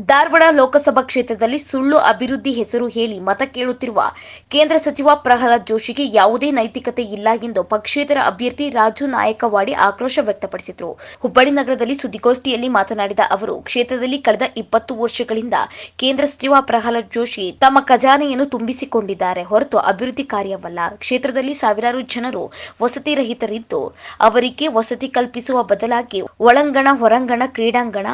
ಧಾರವಾಡ ಲೋಕಸಭಾ ಕ್ಷೇತ್ರದಲ್ಲಿ ಸುಳ್ಳು ಅಭಿವೃದ್ಧಿ ಹೆಸರು ಹೇಳಿ ಮತ ಕೇಳುತ್ತಿರುವ ಕೇಂದ್ರ ಸಚಿವ ಪ್ರಹ್ಲಾದ್ ಜೋಶಿಗೆ ಯಾವುದೇ ನೈತಿಕತೆ ಇಲ್ಲ ಎಂದು ಪಕ್ಷೇತರ ಅಭ್ಯರ್ಥಿ ರಾಜು ನಾಯಕವಾಡಿ ಆಕ್ರೋಶ ವ್ಯಕ್ತಪಡಿಸಿದರು. ಹುಬ್ಬಳ್ಳಿ ನಗರದಲ್ಲಿ ಸುದ್ದಿಗೋಷ್ಠಿಯಲ್ಲಿ ಮಾತನಾಡಿದ ಅವರು, ಕ್ಷೇತ್ರದಲ್ಲಿ ಕಳೆದ ಇಪ್ಪತ್ತು ವರ್ಷಗಳಿಂದ ಕೇಂದ್ರ ಸಚಿವ ಪ್ರಹ್ಲಾದ್ ಜೋಶಿ ತಮ್ಮ ಖಜಾನೆಯನ್ನು ತುಂಬಿಸಿಕೊಂಡಿದ್ದಾರೆ. ಹೊರತು ಅಭಿವೃದ್ಧಿ ಕಾರ್ಯವಲ್ಲ. ಕ್ಷೇತ್ರದಲ್ಲಿ ಸಾವಿರಾರು ಜನರು ವಸತಿ ರಹಿತರಿದ್ದು, ಅವರಿಗೆ ವಸತಿ ಕಲ್ಪಿಸುವ ಬದಲಾಗಿ ಒಳಂಗಣ, ಹೊರಾಂಗಣ, ಕ್ರೀಡಾಂಗಣ,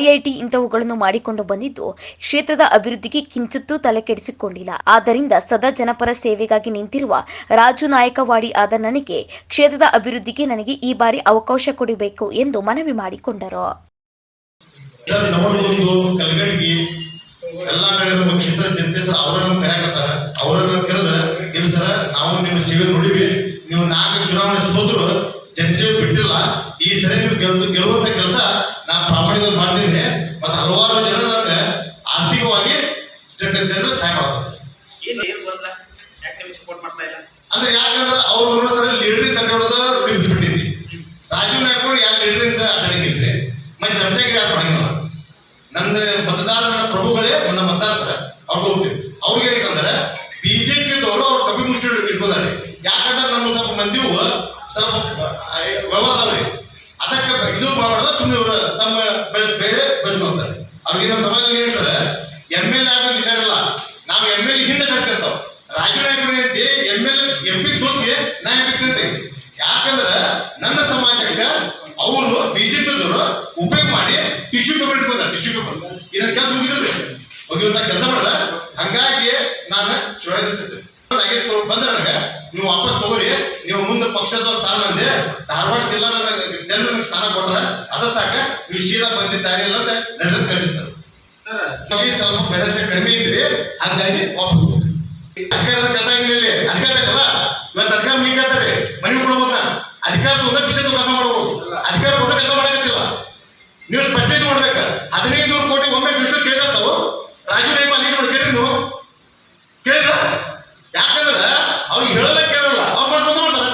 ಐಐಟಿ ಇಂತಹವುಗಳನ್ನು ಮಾಡಿಕೊಂಡು ಬಂದಿದ್ದು ಕ್ಷೇತ್ರದ ಅಭಿವೃದ್ಧಿಗೆ ಕಿಂಚಿತ್ತೂ ತಲೆಕೆಡಿಸಿಕೊಂಡಿಲ್ಲ ಆದ್ದರಿಂದ ಸದಾ ಜನಪರ ಸೇವೆಗಾಗಿ ನಿಂತಿರುವ ರಾಜು ನಾಯಕವಾಡಿ ಆದ ನನಗೆ ಕ್ಷೇತ್ರದ ಅಭಿವೃದ್ಧಿಗೆ ನನಗೆ ಈ ಬಾರಿ ಅವಕಾಶ ಕೊಡಬೇಕು ಎಂದು ಮನವಿ ಮಾಡಿಕೊಂಡರು. ಎಲ್ಲ ಕಡೆ ನಮ್ಮ ಕ್ಷೇತ್ರ ಜನತೆ ಸರ್ ಅವರನ್ನ ಕರೆಯಕತ್ತಾರ. ಅವರನ್ನ ಕರೆದ, ಇಲ್ಲ ಸರ್, ನಾವು ನಿಮ್ಮ ಸೇವೆ ನೋಡಿವಿ. ನೀವು ನಾಲ್ಕು ಚುನಾವಣೆ ಸೋದ್ರು ಜನಸೇವೆ ಬಿಟ್ಟಿಲ್ಲ ಈ ಸರಿ ನೀವು ಗೆಲ್ ಗೆಲ್ಲುವಂತ ಕೆಲಸ ನಾ ಪ್ರಾಮಾಣಿಕವಾಗಿ ಮಾಡ್ತಿದ್ದೆ ಮತ್ತೆ ಹಲವಾರು ಜನ ನನಗೆ ಆರ್ಥಿಕವಾಗಿ ಜನ- ಜನರು ಸಹಾಯ ಮಾಡ್ತಾರೆ ಏನ್ ಏನ್ ಬಂದ? ಯಾಕೆ ನಿಮ್ಗೆ ಮಾಡ್ತಾ ಇಲ್ಲ? ಅಂದ್ರೆ ಯಾಕಂದ್ರೆ ಅವ್ರು ನೋಡೋ ಸರ್ ಲೀಡರ್ ನಾಯ್ಕೊಂಡು ಯಾಕೆ ಲೀಡರಿಂದ ನನ್ನ ಮತದಾರ ನನ್ನ ಪ್ರಭುಗಳೇ ನನ್ನ ಮತದಾರ ಸರ್ ಅವ್ರಿಗೆ ಹೋಗ್ತೀವಿ ಅವ್ರಿಗೆ ಏನಂದ್ರೆ ಬಿಜೆಪಿದವರು ಅವ್ರು ಕಪಿ ಮುಷ್ಟಿ ಇಟ್ಕೋದಾರೆ ಯಾಕಂದ್ರೆ ನಮ್ಮ ಸ್ವಲ್ಪ ಮಂದಿವು ಸ್ವಲ್ಪ ವ್ಯವಹಾರದವ್ರಿ. ಅದಕ್ಕೆ ಇದು ಮಾಡಬಾರ್ದು ಸುಮ್ಮನೆ ಇವರು ತಮ್ಮ ಬೆ- ಬೇರೆ ಬೆಳೆಸ್ಕೊಂತಾರೆ ಅವ್ರಿಗೆ ನಮ್ಮ ಸಮಾಜದಲ್ಲಿ ಏನು ಸರ್ ಎಂ ಎಲ್ ಎ ಆಗೋದು ವಿಚಾರ ಇಲ್ಲ ನಾವು ಎಂ ಎಲ್ ಎ ಹಿಂದೆ ಕಟ್ಕೊಂತಾವ ರಾಜು ನಾಯಕರು ಐತಿ ಎಂ ಎಲ್ ಎಂ ಪಿ ಸೋಲ್ಸಿ ನಾ ಎಂ ಪಿ ಯಾಕಂದ್ರ ನನ್ನ ಸಮಾಜಕ್ಕೆ ಅವರು ಬಿಜೆಪಿದವರು ಉಪಯೋಗ ಮಾಡಿ ಟಿಶ್ಯೂ ಪೇಪರ್ ಇಟ್ಕೋದ ಟಿಶ್ಯೂ ಪೇಪರ್ ಇದನ್ನ ಕೆಲಸ ಮುಗಿದ್ರಿ ಹೋಗಿವಂತ ಕೆಲಸ ಮಾಡಲ್ಲ ಹಂಗಾಗಿ ನಾನು ಚುನಾಯಿಸಿದ್ದೆ. ನಾಗೇಶ್ ಅವರು ಬಂದ ನನಗೆ ನೀವು ವಾಪಸ್ ತಗೋರಿ. ನೀವು ಮುಂದೆ ಪಕ್ಷದ ಸ್ಥಾನ ಅಂದೆ ಧಾರವಾಡ ಜಿಲ್ಲಾ ನನಗೆ ಜನರು ನಿಮ್ಗೆ ಸ್ಥಾನ ಕೊಟ್ರ ಅದ ಸಾಕ. ನೀವು ಶೀಲಾ ಬಂದಿದ್ದಾರೆ ಇಲ್ಲ ಅಂತ ನಡೆದ ಕಳಿಸ್ತಾರೆ ಸ್ವಲ್ಪ ಫೈನಾನ್ಸಿಯಲ್ ಕಡಿಮೆ ಇದ್ರಿ. ಹಂಗಾಗಿ ವಾಪಸ್ ತಗೋರಿ. ಕೆಲಸ ಆಗಿಲ್ಲ ಅಧಿಕಾರ ಬೇಕಲ್ಲ? ಇವತ್ತು ಅಧಿಕಾರ ಆದ್ರಿ ಹದಿನೈದು ನೂರು ಕೋಟಿ ಒಮ್ಮೆ ದುಷ್ಟ ಕೇಳ್ತಾವು ರಾಜು ನೇಮ ಅಲ್ಲಿ ಕೇಳಿ ನೀವು. ಕೇಳಿದ್ರ ಯಾಕಂದ್ರೆ ಅವ್ರಿಗೆ ಹೇಳಲ್ಲ ಕೇಳಲ್ಲ. ಅವ್ರು ಬಂದು ಮಾಡ್ತಾರೆ.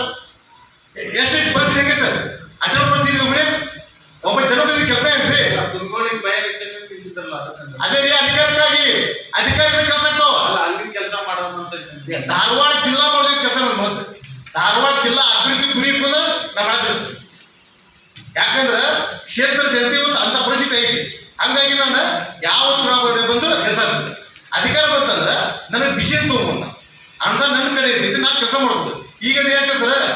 ಎಷ್ಟೆಷ್ಟು ಪರಿಸ್ಥಿತಿ ಹೆಂಗೆ ಸರ್? ಅಟಲ್ ಪರಿಸ್ಥಿತಿ ಒಮ್ಮೆ? ಒಬ್ಬ ಜನಪ್ರತಿನಿಧಿ ಕೆಲಸ ಏನ್ರಿ? ಅದೇ ರೀ ಅಧಿಕಾರಕ್ಕಾಗಿ. ಅಧಿಕಾರದ ಕೆಲಸ ಕೆಲಸ ಮಾಡೋ ಮನ್ಸೈತೆ ಧಾರವಾಡ ಜಿಲ್ಲಾ ಮಾಡೋದಕ್ಕೆ ಕೆಲಸ ನಮ್ಮ ಮನಸ್ಸು ಧಾರವಾಡ ಜಿಲ್ಲಾ ಅಭಿವೃದ್ಧಿ ಗುರಿ ಇಟ್ಕೊಂಡು ನಾವು ಯಾಕಂದ್ರೆ ಕ್ಷೇತ್ರ ಜನತೆ ಒಂದು ಅಂತ ಪರಿಸ್ಥಿತಿ ಐತಿ. ಹಂಗಾಗಿ ನಾನು ಯಾವ ಚುನಾವಣೆ ಬಂದು ಹೆಸರು ಅಧಿಕಾರ ಬಂತಂದ್ರೆ ನನಗೆ ವಿಷಯ ತಗೊಂಬಂದ ಅಂತ ನನ್ನ ಕಡೆ ಇರ್ತೈತಿ ನಾನು ಕೆಲಸ ಮಾಡೋದು ಈಗ ಯಾಕೆ ಸರ್?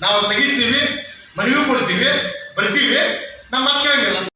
ನಾವು ತೆಗಿಸ್ತೀವಿ, ಮನವಿ ಕೊಡ್ತೀವಿ, ಬರ್ತೀವಿ ನಮ್ಮ ಮಾತು